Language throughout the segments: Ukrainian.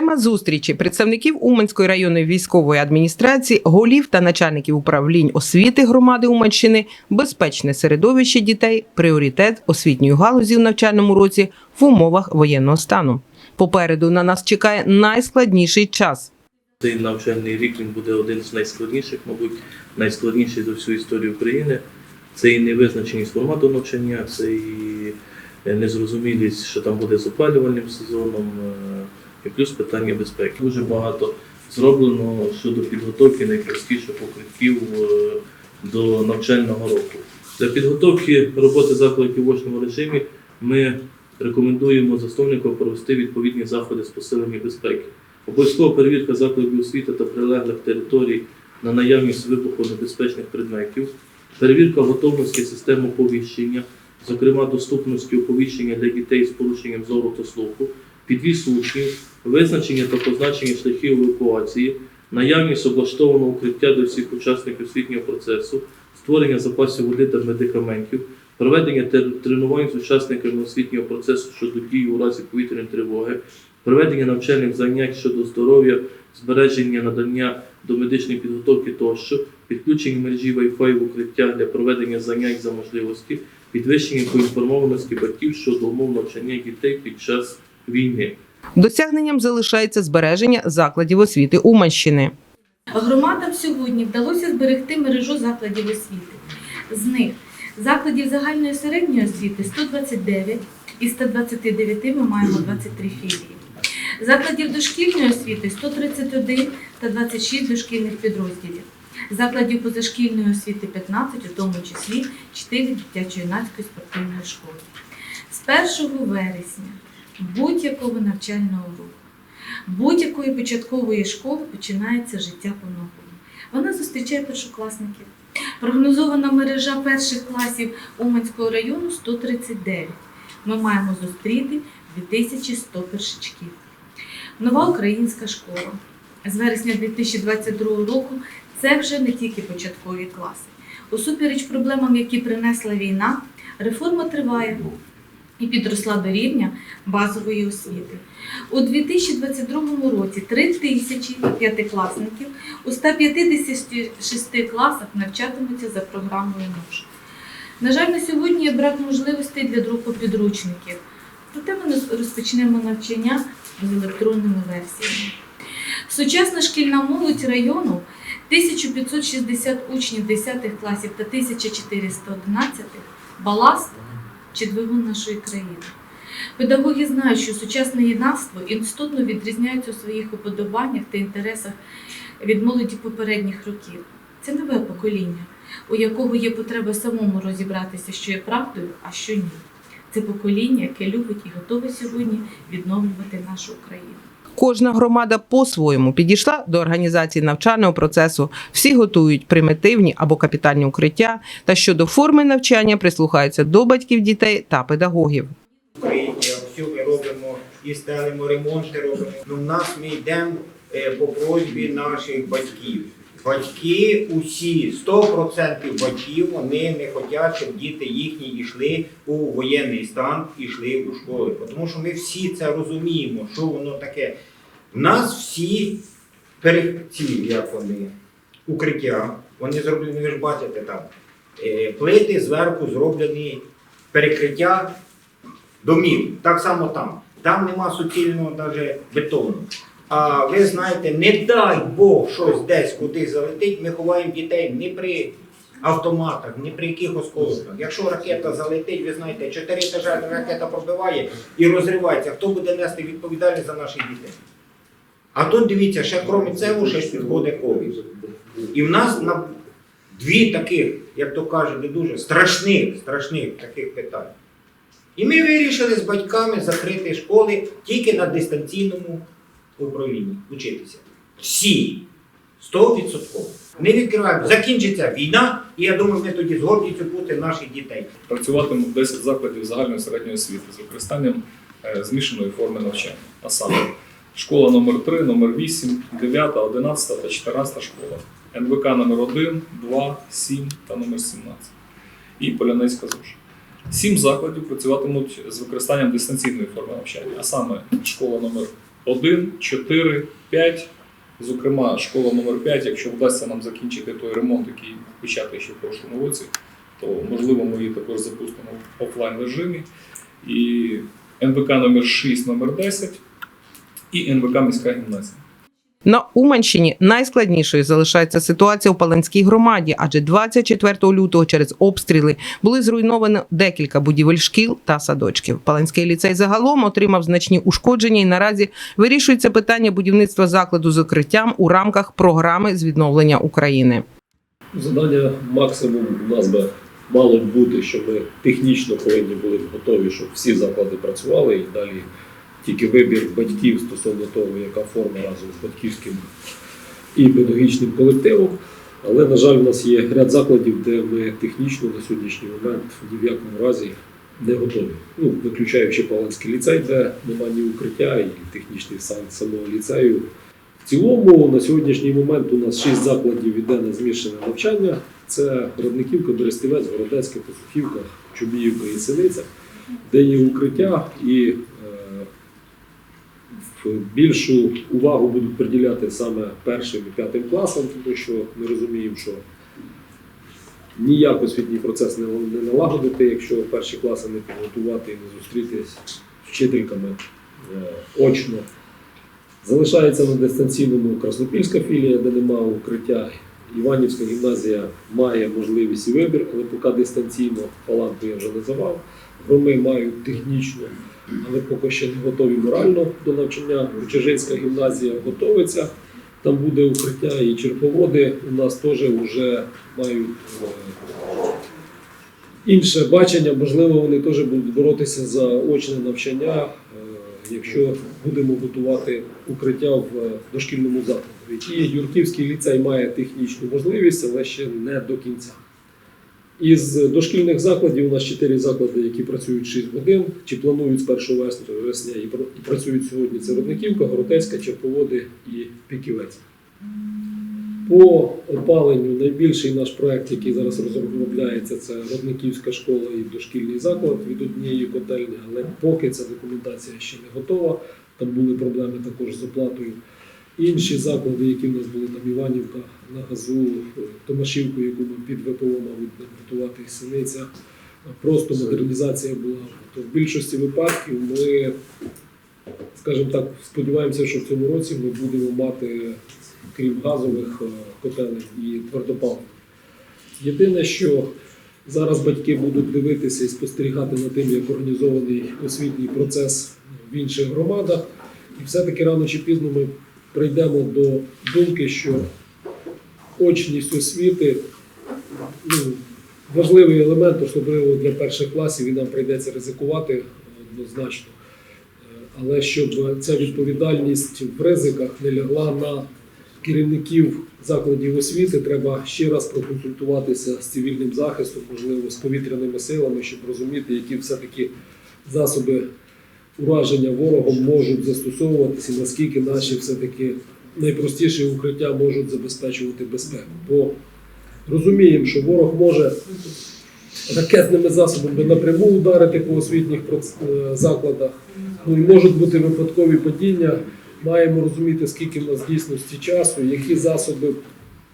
Тема зустрічі представників Уманської районної військової адміністрації, голів та начальників управлінь освіти громади Уманщини, безпечне середовище дітей, пріоритет освітньої галузі в навчальному році в умовах воєнного стану. Попереду на нас чекає найскладніший час. Цей навчальний рік він буде один з найскладніших, мабуть, найскладніший за всю історію України. Це і невизначеність формату навчання, це і незрозумілість, що там буде з опалювальним сезоном, е, і плюс питання безпеки. Дуже багато зроблено щодо підготовки найпростіших укриттів е, до навчального року. Для підготовки роботи закладів в очному режимі ми рекомендуємо засновнику провести відповідні заходи з посилення безпеки. Обов'язкова перевірка закладів освіти та прилеглих територій на наявність вибухонебезпечних предметів, перевірка готовності систем оповіщення, зокрема доступності оповіщення для дітей з порушенням зору та слуху, підвіз учнів, визначення та позначення шляхів евакуації, наявність облаштованого укриття для всіх учасників освітнього процесу, створення запасів води та медикаментів, проведення тренувань з учасниками освітнього процесу щодо дій у разі повітряної тривоги, проведення навчальних занять щодо здоров'я, збереження надання до медичної підготовки тощо, підключення мережі Wi-Fi в укриття для проведення занять за можливості, підвищення поінформованості батьків щодо умов навчання дітей під час війни. Досягненням залишається збереження закладів освіти Уманщини. Громадам сьогодні вдалося зберегти мережу закладів освіти. З них закладів загальної середньої освіти 129, із 129 ми маємо 23 філії. Закладів дошкільної освіти 131 та 26 дошкільних підрозділів. Закладів позашкільної освіти 15, у тому числі 4 дитячо-юнацької спортивної школи. З 1 вересня будь-якого навчального року будь-якої початкової школи починається життя по-новому. Вона зустрічає першокласників. Прогнозована мережа перших класів Уманського району 139. Ми маємо зустріти 2100 першачків. Нова українська школа. З вересня 2022 року це вже не тільки початкові класи. Усупереч проблемам, які принесла війна, реформа триває і підросла до рівня базової освіти. У 2022 році 3 тисячі п'ятикласників у 156 класах навчатимуться за програмою НУШ. На жаль, на сьогодні є брак можливостей для друку підручників, проте ми розпочнемо навчання з електронними версіями. Сучасна шкільна молодь району 1560 учнів 10 класів та 1411 баласт чи двигун нашої країни. Педагоги знають, що сучасне юнацтво істотно відрізняється у своїх уподобаннях та інтересах від молоді попередніх років. Це нове покоління, у якого є потреба самому розібратися, що є правдою, а що ні. Це покоління, яке любить і готове сьогодні відновлювати нашу Україну. Кожна громада по-своєму підійшла до організації навчального процесу. Всі готують примітивні або капітальні укриття, та щодо форми навчання прислухаються до батьків дітей та педагогів. Ми робимо і стелимо ремонти робимо. Ну, нас ми йдемо е, по просьбі наших батьків. Батьки усі, 100% батьків, вони не хочуть, щоб діти їхні йшли у воєнний стан йшли у школи. Тому що ми всі це розуміємо, що воно таке. В нас всі перекці, як вони, укриття, вони зроблені, ви ж бачите там. е, Плити зверху зроблені перекриття домів. Так само там. Там нема суцільного навіть бетону. А ви знаєте, не дай Бог щось десь кудись залетить, ми ховаємо дітей не при автоматах, не при яких осколках. Якщо ракета залетить, ви знаєте, чотири етажа ракета пробиває і розривається. Хто буде нести відповідальність за наших дітей? А тут дивіться, ще крім цього, ще ж підходить ковід. І в нас на дві таких, як то кажуть, не дуже страшних, страшних таких питань. І ми вирішили з батьками закрити школи тільки на дистанційному управлінні учитися. Всі. 100%. Не відкриваємо. Закінчиться війна, і я думаю, ми тоді з гордістю бути наших дітей. працюватимуть в 10 закладів загальної середньої освіти з використанням е, змішаної форми навчання. А саме школа номер 3 номер 8, 9, 11 та 14 школа, НВК номер 1, 2, 7 та номер 17 і Полянецька ЗОЖ. Сім закладів працюватимуть з використанням дистанційної форми навчання, а саме школа номер 1, 4, 5. Зокрема, школа номер 5, якщо вдасться нам закінчити той ремонт, який почати ще в прошлому році, то можливо ми її також запустимо в офлайн режимі. І НВК номер 6, номер 10 і НВК міська гімназія. На Уманщині найскладнішою залишається ситуація у Паланській громаді, адже 24 лютого через обстріли були зруйновано декілька будівель шкіл та садочків. Паланський ліцей загалом отримав значні ушкодження і наразі вирішується питання будівництва закладу з укриттям у рамках програми з відновлення України. Завдання максимум у нас би мало бути, що ми технічно повинні були готові, щоб всі заклади працювали і далі тільки вибір батьків стосовно того, яка форма разом з батьківським і педагогічним колективом. Але, на жаль, у нас є ряд закладів, де ми технічно на сьогоднішній момент ні в якому разі не готові. Ну, виключаючи Паланський ліцей, де немає ні укриття, і технічний сан самого ліцею в цілому на сьогоднішній момент у нас шість закладів іде на змішане навчання. Це Родниківка, Берестівець, Городецька, Посухівка, Чубіївка і Синиця, де є укриття і більшу увагу будуть приділяти саме першим і п'ятим класам, тому що ми розуміємо, що ніяк освітній процес не, налагодити, якщо перші класи не підготувати і не зустрітись з вчительками е, очно. Залишається на дистанційному Краснопільська філія, де немає укриття. Іванівська гімназія має можливість і вибір, але поки дистанційно паланку я вже називав. Громи мають технічно, але поки ще не готові морально до навчання. Чижинська гімназія готовиться. Там буде укриття і черповоди. У нас теж вже мають е, інше бачення. Можливо, вони теж будуть боротися за очне навчання, е, якщо будемо готувати укриття в е, дошкільному закладі. І Юрківський ліцей має технічну можливість, але ще не до кінця. Із дошкільних закладів у нас чотири заклади, які працюють 6 годин, чи планують з 1 вересня і працюють сьогодні. Це Родниківка, Городецька, Черповоди і Піківець. По опаленню найбільший наш проект, який зараз розробляється, це Родниківська школа і дошкільний заклад від однієї котельні, але поки ця документація ще не готова. Там були проблеми також з оплатою. Інші заклади, які в нас були там Іванівка на газу, е, Томашівку, яку ми під ВПО, мабуть, будемо готувати Синиця. Просто модернізація була. То в більшості випадків ми, скажімо так, сподіваємося, що в цьому році ми будемо мати, крім газових е, котелень і твердопаливних. Єдине, що зараз батьки будуть дивитися і спостерігати над тим, як організований освітній процес в інших громадах. І все-таки рано чи пізно ми прийдемо до думки, що очність освіти ну, важливий елемент, особливо для перших класів, і нам прийдеться ризикувати однозначно. Але щоб ця відповідальність в ризиках не лягла на керівників закладів освіти, треба ще раз проконсультуватися з цивільним захистом, можливо, з повітряними силами, щоб розуміти, які все-таки засоби ураження ворогом можуть застосовуватися, наскільки наші все-таки найпростіші укриття можуть забезпечувати безпеку. Бо розуміємо, що ворог може ракетними засобами напряму ударити по освітніх е, закладах. Ну і можуть бути випадкові падіння. Маємо розуміти, скільки в нас дійсності часу, які засоби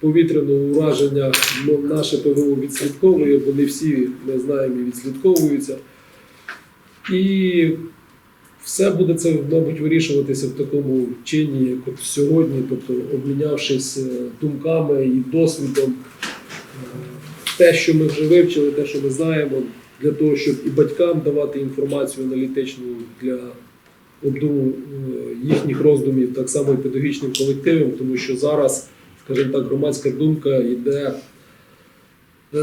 повітряного ураження ну, наше ПВО відслідковує, бо не всі ми знаємо і відслідковуються. І все буде це, мабуть, вирішуватися в такому чині, як от сьогодні, тобто обмінявшись е, думками і досвідом, Е, те, що ми вже вивчили, те, що ми знаємо, для того, щоб і батькам давати інформацію аналітичну для обдуму е, їхніх роздумів, так само і педагогічним колективам, тому що зараз, скажімо так, громадська думка йде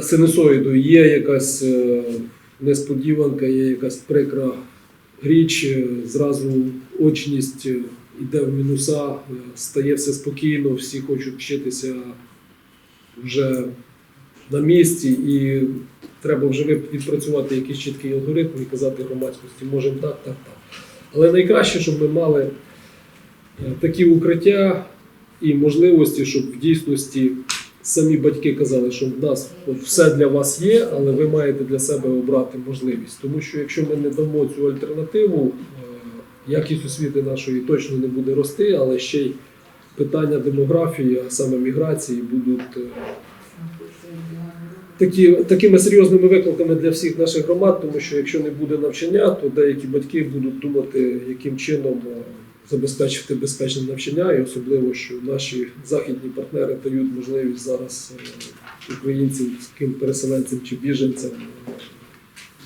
синусоїду. Є якась несподіванка, є якась прикра річ, е, зразу очність е, йде в мінуса, е, стає все спокійно, всі хочуть вчитися вже на місці, і треба вже відпрацювати якийсь чіткий алгоритм і казати громадськості, можемо так, так, так. Але найкраще, щоб ми мали е, такі укриття і можливості, щоб в дійсності самі батьки казали, що в нас все для вас є, але ви маєте для себе обрати можливість. Тому що якщо ми не дамо цю альтернативу, е, якість освіти нашої точно не буде рости, але ще й питання демографії, а саме міграції, будуть е, такі, такими серйозними викликами для всіх наших громад, тому що якщо не буде навчання, то деякі батьки будуть думати, яким чином е, забезпечити безпечне навчання, і особливо, що наші західні партнери дають можливість зараз е, українцям, таким переселенцям чи біженцям е,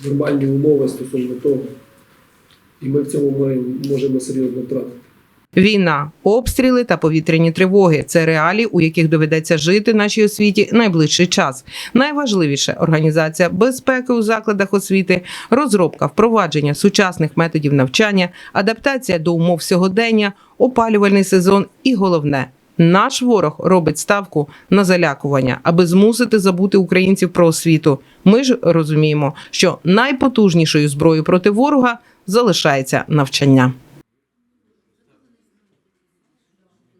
нормальні умови стосовно того. І ми в цьому можемо серйозно втратити. Війна, обстріли та повітряні тривоги це реалії, у яких доведеться жити нашій освіті найближчий час. Найважливіше організація безпеки у закладах освіти, розробка впровадження сучасних методів навчання, адаптація до умов сьогодення, опалювальний сезон і головне. Наш ворог робить ставку на залякування, аби змусити забути українців про освіту. Ми ж розуміємо, що найпотужнішою зброєю проти ворога залишається навчання.